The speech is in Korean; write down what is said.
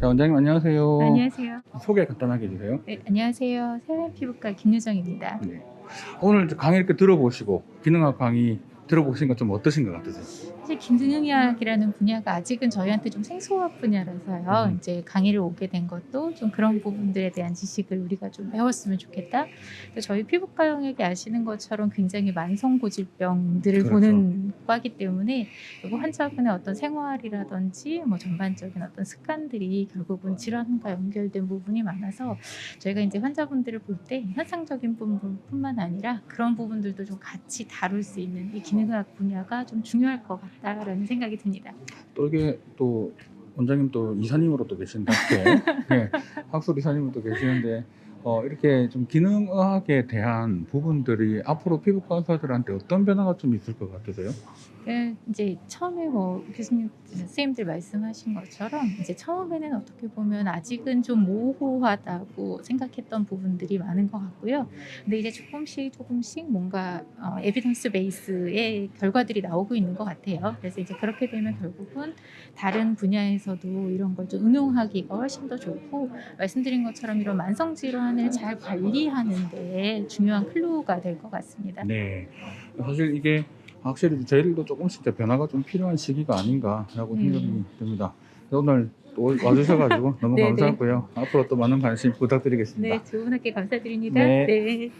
자, 원장님 안녕하세요. 안녕하세요. 소개 간단하게 해주세요. 네, 안녕하세요. 세면 피부과 김유정입니다. 네. 오늘 강의 이렇게 들어보시고 기능학 강의 들어보신 건 좀 어떠신 것 같으세요? 사실 김등용의학이라는 분야가 아직은 저희한테 좀 생소한 분야라서요. 음. 이제 강의를 오게 된 것도 좀 그런 부분들에 대한 지식을 우리가 좀 배웠으면 좋겠다. 근데 저희 피부과 영역이 아시는 것처럼 굉장히 만성 고질병들을 그렇죠. 보는 과기 때문에 그 환자분의 어떤 생활이라든지 뭐 전반적인 어떤 습관들이 결국은 질환과 연결된 부분이 많아서 저희가 이제 환자분들을 볼 때 현상적인 부분뿐만 아니라 그런 부분들도 좀 같이 다룰 수 있는 이 기능의학 분야가 좀 중요할 것 같다라는 생각이 듭니다. 또 이게 또 원장님 또 이사님으로 또 계신답게 네, 학술 이사님으로 또 계시는데 어, 이렇게 좀 기능의학에 대한 부분들이 앞으로 피부과 의사들한테 어떤 변화가 좀 있을 것 같으세요? 그 이제 처음에 뭐 교수님 선생님들 말씀하신 것처럼 이제 처음에는 어떻게 보면 아직은 좀 모호하다고 생각했던 부분들이 많은 것 같고요. 근데 이제 조금씩 조금씩 뭔가 어, 에비던스 베이스의 결과들이 나오고 있는 것 같아요. 그래서 이제 그렇게 되면 결국은 다른 분야에서도 이런 걸 좀 응용하기가 훨씬 더 좋고 말씀드린 것처럼 이런 만성 질환 을 잘 관리하는 데 중요한 클루가 될 것 같습니다. 네. 사실 이게 확실히 저희들도 조금씩 변화가 좀 필요한 시기가 아닌가라고 네. 생각이 듭니다. 오늘 또 와주셔가지고 너무 네, 네. 감사하고요. 앞으로 또 많은 관심 부탁드리겠습니다. 네, 좋은 학기 감사드립니다. 네. 네.